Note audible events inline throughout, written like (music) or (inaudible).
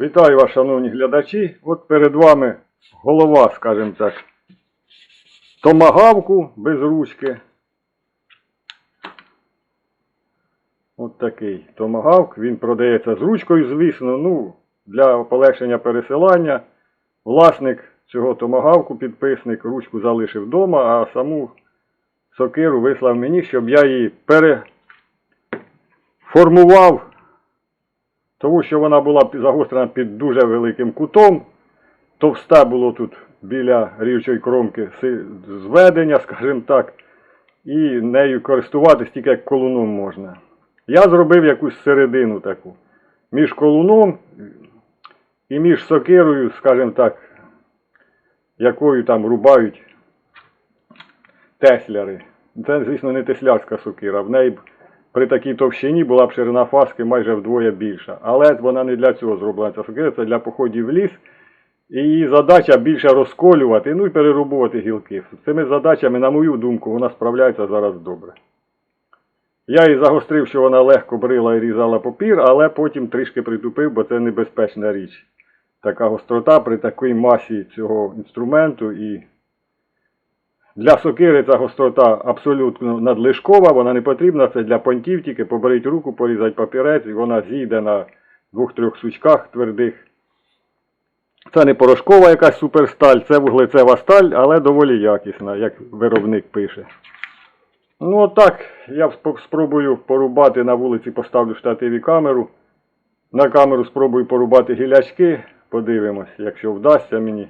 Вітаю вас, шановні глядачі. От перед вами голова, скажімо так, томагавку без ручки. От такий томагавк. Він продається з ручкою, звісно. Ну, для полегшення пересилання. Власник цього томагавку, підписник, ручку залишив вдома, а саму сокиру вислав мені, щоб я її переформував тому що вона була загострена під дуже великим кутом. Товста було тут біля рівчої кромки зведення, (laughs) скажімо так, і нею користуватись тільки як колуном можна. Я зробив якусь середину таку. Між колуном і між сокирою, скажімо так, якою там рубають тесляри. Це, звісно, не теслярська сокира. В неї при такій товщині була б ширина фаски майже вдвоє більша. Але вона не для цього зроблена ця сокира, це для походів в ліс. І її задача більше розколювати, ну і перерубувати гілки. З цими задачами, на мою думку, вона справляється зараз добре. Я її загострив, що вона легко брила і різала папір, але потім трішки притупив, бо це небезпечна річ. Така гострота при такій масі цього інструменту і для сокири ця гострота абсолютно надлишкова, вона не потрібна, це для понтів тільки поберіть руку, порізати папірець, і вона зійде на двох-трьох сучках твердих. Це не порошкова якась суперсталь, це вуглецева сталь, але доволі якісна, як виробник пише. Ну отак, я спробую порубати на вулиці, поставлю штативі камеру. На камеру спробую порубати гілячки, подивимось, якщо вдасться мені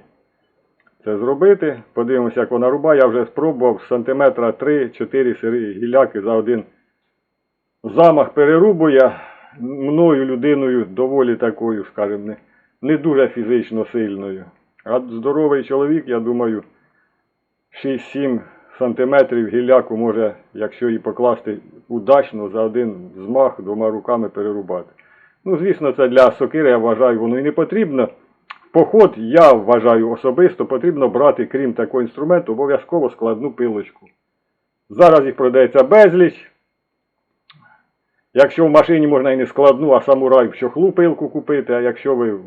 це зробити. Подивимося, як вона рубає. Я вже спробував сантиметра 3-4 сири гіляки за один замах перерубує. Мною людиною доволі такою, скажімо, не, не дуже фізично сильною. А здоровий чоловік, я думаю, 6-7 сантиметрів гіляку може, якщо її покласти удачно, за один змах двома руками перерубати. Ну, звісно, це для сокири, я вважаю, воно і не потрібно. Поход, я вважаю особисто, потрібно брати, крім такого інструменту, обов'язково складну пилочку. Зараз їх продається безліч. Якщо в машині можна і не складну, а самурай в чохлу пилку купити, а якщо ви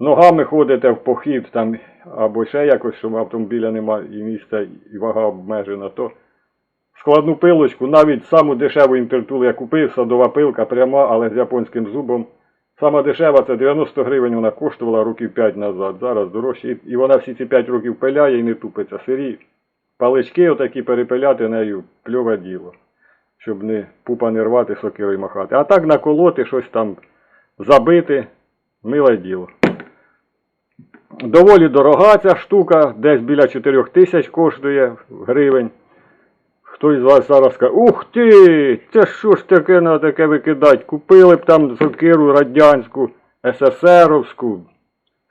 ногами ходите в похід там, або ще якось, щоб автомобіля немає і місця, і вага обмежена, то складну пилочку, навіть саму дешеву інтертулу я купив, садова пилка пряма, але з японським зубом. Сама дешева це 90 гривень вона коштувала років 5 назад. Зараз дорожче. І- вона всі ці 5 років пиляє і не тупиться. Сирі палички отакі перепиляти нею пльове діло. Щоб не пупа не рвати, сокирою махати. А так наколоти, щось там забити, миле діло. Доволі дорога ця штука, десь біля 4 тисяч коштує гривень. Хтось з вас зараз скаже, ух ти, це що ж таке на таке викидати? Купили б там сокиру радянську, СССРовську,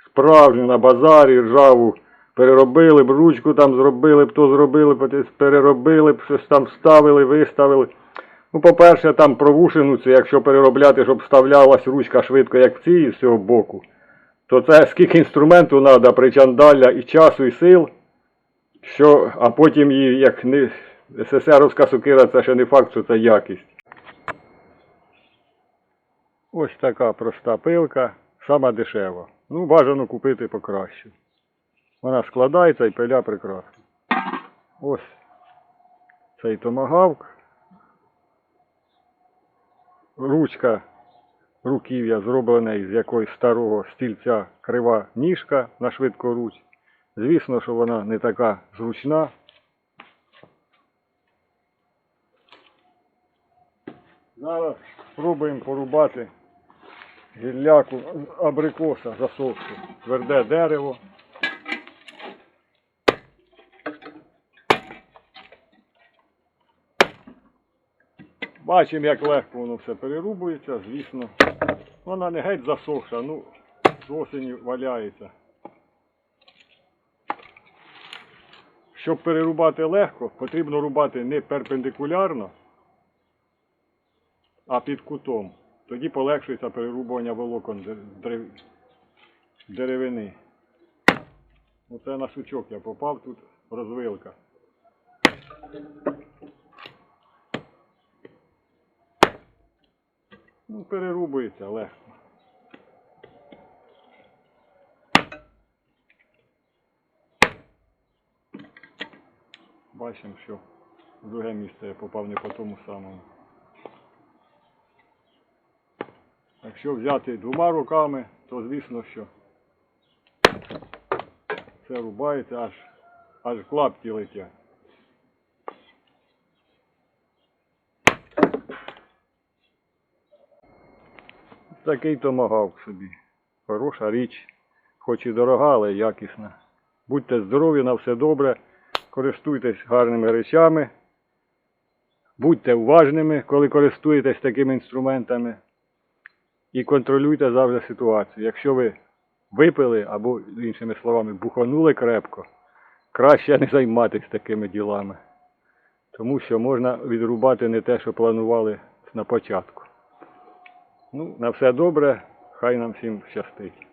справжню на базарі, ржаву, переробили б, ручку там зробили б, то зробили б, переробили б, щось там вставили, виставили. Ну, по-перше, там провушину, це якщо переробляти, щоб вставлялась ручка швидко, як в цій з цього боку, то це скільки інструменту треба, причандалля і часу, і сил що, а потім її, як не СССРовська сокира, це ще не факт, що це якість. Ось така проста пилка, сама дешева. Ну, бажано купити покраще. Вона складається і пиля прекрасно. Ось цей томагавк. Ручка руків'я зроблена із якогось старого стільця крива ніжка на швидкоруч. Звісно, що вона не така зручна. Зараз спробуємо порубати гілляку абрикоса засохши. Тверде дерево. Бачимо, як легко воно все перерубується, звісно. Вона не геть засохша, ну, з осені валяється. Щоб перерубати легко, потрібно рубати не перпендикулярно, а під кутом. Тоді полегшується перерубування волокон деревини. Оце на сучок я попав тут розвилка. Ну, перерубується легко. Бачимо, що в друге місце я попав не по тому самому. Якщо взяти двома руками, то звісно, що це рубається аж, аж клапті летять. Такий томагавк собі. Хороша річ, хоч і дорога, але якісна. Будьте здорові, на все добре, користуйтесь гарними речами, будьте уважними, коли користуєтесь такими інструментами. І контролюйте завжди ситуацію. Якщо ви випили або, іншими словами, буханули крепко, краще не займатися такими ділами. Тому що можна відрубати не те, що планували на початку. Ну, на все добре, хай нам всім щастить.